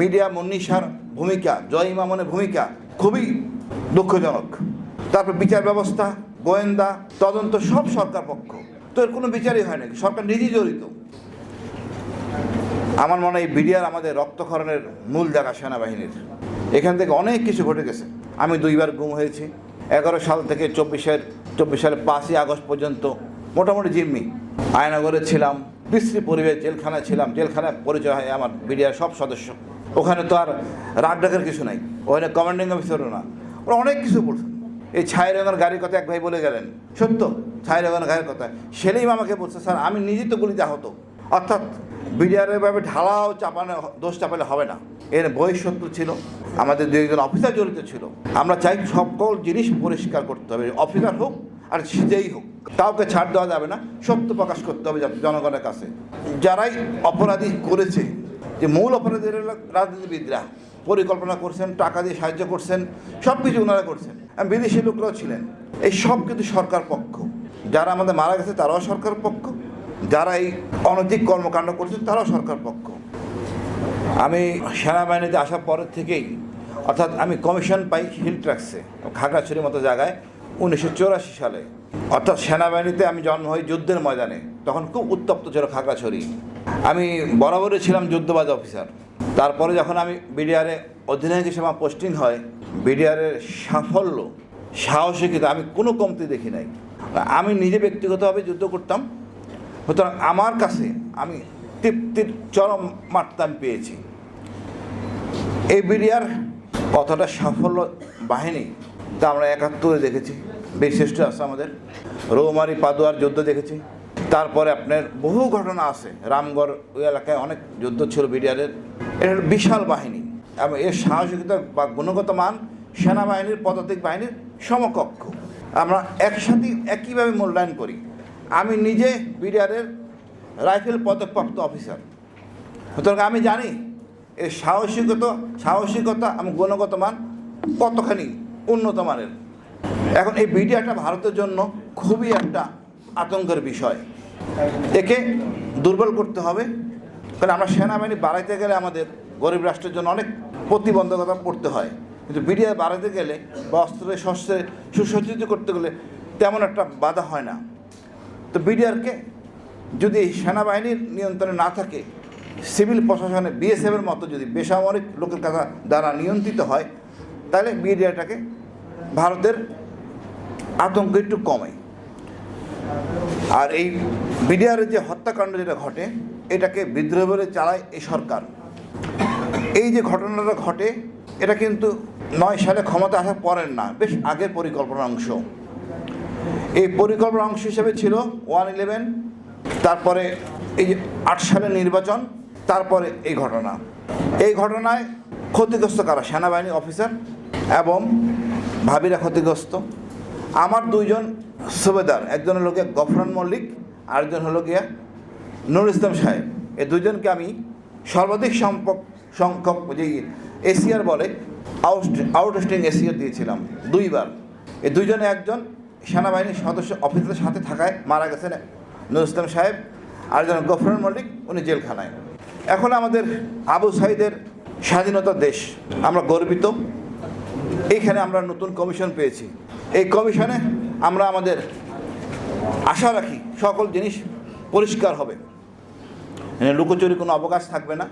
Media মন্নিসার ভূমিকা, জয় ইমামনের ভূমিকা খুবই দুঃখজনক। তারপর বিচার ব্যবস্থা, গোয়েন্দা, তদন্ত, সব সরকার পক্ষ। তো এর কোনো বিচারই হয় নাকি? সরকার নিজেই জড়িত। আমার মনে হয় বিডিআর আমাদের রক্তক্ষরণের মূল জায়গা সেনাবাহিনীর। এখান থেকে অনেক কিছু ঘটে গেছে। আমি দুইবার গুম হয়েছি। এগারো সাল থেকে চব্বিশের চব্বিশ সালের পাঁচই আগস্ট পর্যন্ত মোটামুটি জিম্মি। আয়নগরে ছিলাম, বিশ্রী পরিবেশ, জেলখানায় ছিলাম। জেলখানায় পরিচয় হয় আমার বিডিআর সব সদস্য। ওখানে তো আর রাগ ডাকের কিছু নাই। ওখানে কমান্ডিং অফিসারও না। ওরা অনেক কিছু বলছেন এই ছাই রঙের গাড়ির কথা এক ভাই বলে গেলেন। সত্য, ছাই রঙের গাড়ির কথা। সেলিম আমাকে বলছে, স্যার, আমি নিজেই তো গুলিতে আহত। অর্থাৎ বিডিআরের ভাবে ঢালাও চাপানো, দোষ চাপালে হবে না। এর বহিঃশত্রু ছিল। আমাদের দু একজন অফিসার জড়িত ছিল। আমরা চাই সকল জিনিস পরিষ্কার করতে হবে। অফিসার হোক আর যেই হোক। কাউকে ছাড় দেওয়া যাবে না। সত্য প্রকাশ করতে হবে জনগণের কাছে। যারাই অপরাধী করেছে যে মূল অপরাধীরা রাজনীতিবিদরা। পরিকল্পনা করছেন, টাকা দিয়ে সাহায্য করছেন সব কিছু ওনারা করছেন বিদেশি লোকরাও ছিলেন। এই সব কিন্তু সরকার পক্ষ। যারা আমাদের মারা গেছে তারাও সরকার পক্ষ। যারা এই অনৈতিক কর্মকাণ্ড করছে তারাও সরকার পক্ষ। আমি সেনাবাহিনীতে আসার পরের থেকেই, অর্থাৎ আমি কমিশন পাই হিল ট্র্যাক্সে খাগড়াছড়ির মতো জায়গায়, উনিশশো চৌরাশি সালে। অর্থাৎ সেনাবাহিনীতে আমি জন্ম হই যুদ্ধের ময়দানে। তখন খুব উত্তপ্ত ছিল খাগড়াছড়ি। আমি বরাবরই ছিলাম যুদ্ধবাজ অফিসার। তারপরে যখন আমি বিডিআরে অধিনায়ক হিসেবে আমার পোস্টিং হয় বিডিআরের সাফল্য, সাহসিকতা আমি কোনো কমতি দেখি নাই। আমি নিজে ব্যক্তিগতভাবে যুদ্ধ করতাম। সুতরাং আমার কাছে আমি তৃপ্তির চরম মাত্রা আমি পেয়েছি। এই বিডিআর কতটা সাফল্য বাহিনী, তা আমরা একাত্তরে দেখেছি। বিশিষ্ট আছে আমাদের। রৌমারি পাদুয়ার যুদ্ধ দেখেছি। তারপরে আপনার বহু ঘটনা আছে। রামগড় ওই এলাকায় অনেক যুদ্ধ ছিল বিডিআরের। এটা বিশাল বাহিনী এবং এর সাহসিকতা বা গুণগত মান সেনাবাহিনীর, পদাতিক বাহিনীর সমকক্ষ। আমরা একসাথে একইভাবে মূল্যায়ন করি। আমি নিজে বিডিআরের রাইফেল পদকপ্রাপ্ত অফিসার। সুতরাং আমি জানি এর সাহসিকতা সাহসিকতা এবং গুণগত মান কতখানি উন্নত মানের। এখন এই বিডিআরটা ভারতের জন্য খুবই একটা আতঙ্কের বিষয়। একে দুর্বল করতে হবে। কারণ আমরা সেনাবাহিনী বাড়াইতে গেলে আমাদের গরিব রাষ্ট্রের জন্য অনেক প্রতিবন্ধকতা পড়তে হয়। কিন্তু বিডিআর বাড়াতে গেলে বা অস্ত্রে, শস্ত্রে সুসজ্জিত করতে গেলে তেমন একটা বাধা হয় না। তো বিডিআরকে যদি সেনাবাহিনীর নিয়ন্ত্রণে না থাকে, সিভিল প্রশাসনে বিএসএফের মতো যদি বেসামরিক লোকের কাছে দ্বারা নিয়ন্ত্রিত হয়, তাহলে বিডিআরটাকে ভারতের আতঙ্ক একটু কমে আর এই বিডিআরের যে হত্যাকাণ্ড যেটা ঘটে, এটাকে বিদ্রোহ বলে চালায় এই সরকার। এই যে ঘটনাটা ঘটে, এটা কিন্তু নয় সালে ক্ষমতা আসার পরের না, বেশ আগের পরিকল্পনার অংশ। এই পরিকল্পনার অংশ হিসেবে ছিল ওয়ান ইলেভেন, তারপরে এই যে আট সালের নির্বাচন, তারপরে এই ঘটনা। এই ঘটনায় ক্ষতিগ্রস্ত কারা? সেনাবাহিনী অফিসার এবং ভাবিরা ক্ষতিগ্রস্ত। আমার দুইজন সুবেদার একজন হলো গিয়া গফরান মল্লিক, আরেকজন হলো গিয়া নুর ইসলাম সাহেব। এই দুজনকে আমি সর্বাধিক সম্পক, সংখ্যক যে এসিআর বলে, আউট আউটস্টিং এসিআর দিয়েছিলাম দুইবার। এই দুইজনে একজন সেনাবাহিনীর সদস্য অফিসারের সাথে থাকায় মারা গেছেন নুর ইসলাম সাহেব, আরেকজন গফরান মল্লিক, উনি জেলখানায়। এখন আমাদের আবু সাইদের স্বাধীনতার দেশ। আমরা গর্বিত। এইখানে আমরা নতুন কমিশন পেয়েছি। এই কমিশনে আমরা আমাদের আশা রাখি সকল জিনিস পরিষ্কার হবে। লুকোচুরি কোনো অবকাশ থাকবে না।